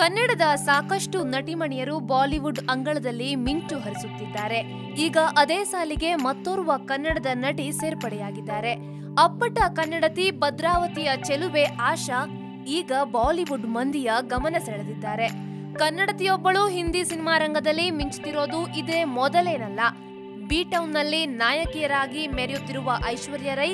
ಕನ್ನಡದ ಸಾಕಷ್ಟು ನಟಿಮಣಿಯರು ಬಾಲಿವುಡ್ ಅಂಗಳದಲ್ಲಿ ಮಿಂಚು ಹರಿಸುತ್ತಿದ್ದಾರೆ. ಈಗ ಅದೇ ಸಾಲಿಗೆ ಮತ್ತೋರ್ವ ಕನ್ನಡದ ನಟಿ ಸೇರ್ಪಡೆಯಾಗಿದ್ದಾರೆ. ಅಪ್ಪಟ ಕನ್ನಡತಿ ಭದ್ರಾವತಿಯ ಚೆಲುವೆ ಆಶಾ, ಈಗ ಬಾಲಿವುಡ್ ಮಂದಿಯ ಗಮನ ಸೆಳೆದಿದ್ದಾರೆ. ಕನ್ನಡತಿಯೊಬ್ಬಳು ಹಿಂದಿ ಸಿನಿಮಾ ರಂಗದಲ್ಲಿ ಮಿಂಚುತ್ತಿರೋದು ಇದೇ ಮೊದಲೇನಲ್ಲ. ಬಿ ಟೌನ್ನಲ್ಲಿ ನಾಯಕಿಯರಾಗಿ ಮೆರೆಯುತ್ತಿರುವ ಐಶ್ವರ್ಯ ರೈ,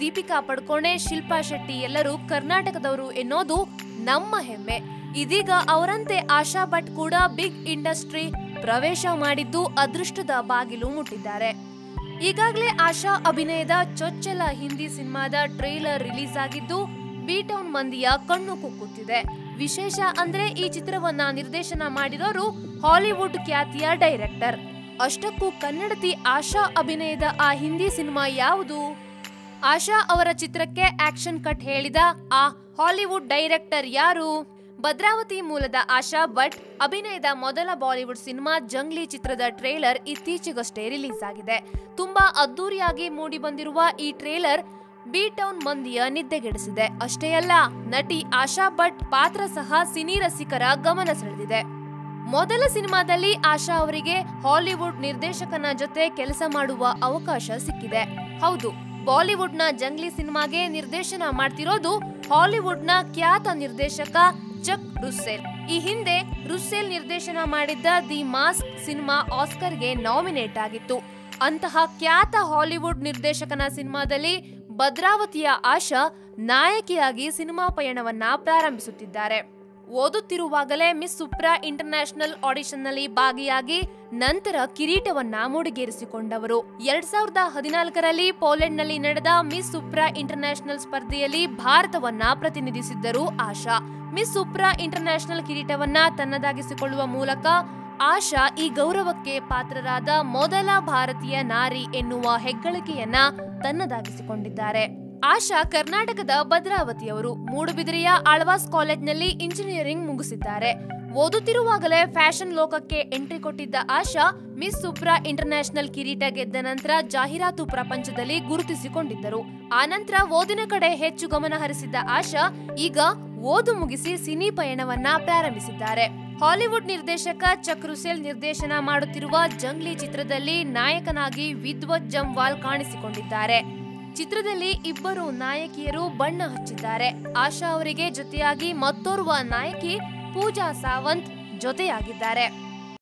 ದೀಪಿಕಾ ಪಡ್ಕೋಣೆ, ಶಿಲ್ಪಾ ಶೆಟ್ಟಿ ಎಲ್ಲರೂ ಕರ್ನಾಟಕದವರು ಎನ್ನೋದು ನಮ್ಮ ಹೆಮ್ಮೆ. ಇದೀಗ ಅವರಂತೆ ಆಶಾ ಭಟ್ ಕೂಡ ಬಿಗ್ ಇಂಡಸ್ಟ್ರಿ ಪ್ರವೇಶ ಮಾಡಿದ್ದು ಅದೃಷ್ಟದ ಬಾಗಿಲು ಮುಟ್ಟಿದ್ದಾರೆ. ಈಗಾಗಲೇ ಆಶಾ ಅಭಿನಯದ ಚೊಚ್ಚಲ ಹಿಂದಿ ಸಿನಿಮಾದ ಟ್ರೈಲರ್ ರಿಲೀಸ್ ಆಗಿದ್ದು ಬಿ ಟೌನ್ ಮಂದಿಯ ಕಣ್ಣು ಕುಕ್ಕುತ್ತಿದೆ. ವಿಶೇಷ ಅಂದ್ರೆ ಈ ಚಿತ್ರವನ್ನ ನಿರ್ದೇಶನ ಮಾಡಿರೋರು ಹಾಲಿವುಡ್ ಖ್ಯಾತಿಯ ಡೈರೆಕ್ಟರ್. ಅಷ್ಟಕ್ಕೂ ಕನ್ನಡತಿ ಆಶಾ ಅಭಿನಯದ ಆ ಹಿಂದಿ ಸಿನಿಮಾ ಯಾವುದು? ಆಶಾ ಅವರ ಚಿತ್ರಕ್ಕೆ ಆಕ್ಷನ್ ಕಟ್ ಹೇಳಿದ ಆ ಹಾಲಿವುಡ್ ಡೈರೆಕ್ಟರ್ ಯಾರು? ಭದ್ರಾವತಿ ಮೂಲದ ಆಶಾ ಭಟ್, ಅಭಿನಯದ ಮೊದಲ ಬಾಲಿವುಡ್ ಸಿನಿಮಾ ಜಂಗ್ಲಿ ಚಿತ್ರದ ಟ್ರೇಲರ್ ಇತ್ತೀಚೆಗಷ್ಟೇ ರಿಲೀಸ್ ಆಗಿದೆ. ತುಂಬಾ ಅದ್ದೂರಿಯಾಗಿ ಮೂಡಿ ಬಂದಿರುವ ಈ ಟ್ರೇಲರ್ ಬಿ ಟೌನ್ ಮಂದಿಯ ನಿದ್ದೆಗೆಡಿಸಿದೆ. ಅಷ್ಟೇ ಅಲ್ಲ, ನಟಿ ಆಶಾ ಭಟ್ ಪಾತ್ರ ಸಹ ಸಿನಿ ರಸಿಕರ ಗಮನ ಸೆಳೆದಿದೆ. ಮೊದಲ ಸಿನಿಮಾದಲ್ಲಿ ಆಶಾ ಅವರಿಗೆ ಹಾಲಿವುಡ್ ನಿರ್ದೇಶಕನ ಜೊತೆ ಕೆಲಸ ಮಾಡುವ ಅವಕಾಶ ಸಿಕ್ಕಿದೆ. ಹೌದು, ಬಾಲಿವುಡ್ನ ಜಂಗ್ಲಿ ಸಿನಿಮಾಗೆ ನಿರ್ದೇಶನ ಮಾಡ್ತಿರೋದು ಹಾಲಿವುಡ್ನ ಖ್ಯಾತ ನಿರ್ದೇಶಕ ಚಕ್ ರುಸ್ಸೆಲ್. ಈ ಹಿಂದೆ ರುಸ್ಸೆಲ್ ನಿರ್ದೇಶನ ಮಾಡಿದ್ದ ದಿ ಮಾಸ್ಕ್ ಸಿನಿಮಾ ಆಸ್ಕರ್ಗೆ ನಾಮಿನೇಟ್ ಆಗಿತ್ತು. ಅಂತಹ ಖ್ಯಾತ ಹಾಲಿವುಡ್ ನಿರ್ದೇಶಕನ ಸಿನಿಮಾದಲ್ಲಿ ಭದ್ರಾವತಿಯ ಆಶಾ ನಾಯಕಿಯಾಗಿ ಸಿನಿಮಾ ಪಯಣವನ್ನ ಪ್ರಾರಂಭಿಸುತ್ತಿದ್ದಾರೆ. ಓದುತ್ತಿರುವಾಗಲೇ ಮಿಸ್ ಸುಪ್ರಾ ಇಂಟರ್ನ್ಯಾಷನಲ್ ಆಡಿಷನ್ನಲ್ಲಿ ಭಾಗಿಯಾಗಿ ನಂತರ ಕಿರೀಟವನ್ನ ಮುಡಿಗೇರಿಸಿಕೊಂಡವರು. ಎರಡ್ ಸಾವಿರದ ಹದಿನಾಲ್ಕರಲ್ಲಿ ಪೋಲೆಂಡ್ನಲ್ಲಿ ನಡೆದ ಮಿಸ್ ಸುಪ್ರಾ ಇಂಟರ್ನ್ಯಾಷನಲ್ ಸ್ಪರ್ಧೆಯಲ್ಲಿ ಭಾರತವನ್ನ ಪ್ರತಿನಿಧಿಸಿದ್ದರು ಆಶಾ. ಮಿಸ್ ಸುಪ್ರಾ ಇಂಟರ್ನ್ಯಾಷನಲ್ ಕಿರೀಟವನ್ನ ತನ್ನದಾಗಿಸಿಕೊಳ್ಳುವ ಮೂಲಕ ಆಶಾ ಈ ಗೌರವಕ್ಕೆ ಪಾತ್ರರಾದ ಮೊದಲ ಭಾರತೀಯ ನಾರಿ ಎನ್ನುವ ಹೆಗ್ಗಳಿಕೆಯನ್ನ ತನ್ನದಾಗಿಸಿಕೊಂಡಿದ್ದಾರೆ. ಆಶಾ ಕರ್ನಾಟಕದ ಭದ್ರಾವತಿಯವರು ಮೂಡುಬಿದಿರೆಯ ಆಳ್ವಾಸ್ ಕಾಲೇಜ್ನಲ್ಲಿ ಇಂಜಿನಿಯರಿಂಗ್ ಮುಗಿಸಿದ್ದಾರೆ. ಓದುತ್ತಿರುವಾಗಲೇ ಫ್ಯಾಷನ್ ಲೋಕಕ್ಕೆ ಎಂಟ್ರಿ ಕೊಟ್ಟಿದ್ದ ಆಶಾ, ಮಿಸ್ ಸುಪ್ರಾ ಇಂಟರ್ನ್ಯಾಷನಲ್ ಕಿರೀಟ ಗೆದ್ದ ನಂತರ ಜಾಹೀರಾತು ಪ್ರಪಂಚದಲ್ಲಿ ಗುರುತಿಸಿಕೊಂಡಿದ್ದರು. ಆನಂತರ ಓದಿನ ಕಡೆ ಹೆಚ್ಚು ಗಮನ ಹರಿಸಿದ್ದ ಆಶಾ, ಈಗ ಓದು ಮುಗಿಸಿ ಸಿನಿ ಪಯಣವನ್ನ ಪ್ರಾರಂಭಿಸಿದ್ದಾರೆ. ಹಾಲಿವುಡ್ ನಿರ್ದೇಶಕ ಚಕ್ರುಸೆಲ್ ನಿರ್ದೇಶನ ಮಾಡುತ್ತಿರುವ ಜಂಗ್ಲಿ ಚಿತ್ರದಲ್ಲಿ ನಾಯಕನಾಗಿ ವಿದ್ವತ್ ಜಂವಾಲ್ ಕಾಣಿಸಿಕೊಂಡಿದ್ದಾರೆ. ಚಿತ್ರದಲ್ಲಿ ಇಬ್ಬರು ನಾಯಕಿಯರು ಬಣ್ಣ ಹಚ್ಚಿದ್ದಾರೆ. ಆಶಾ ಅವರಿಗೆ ಜೊತೆಯಾಗಿ ಮತ್ತೋರ್ವ ನಾಯಕಿ ಪೂಜಾ ಸಾವಂತ್ ಜೊತೆಯಾಗಿದ್ದಾರೆ.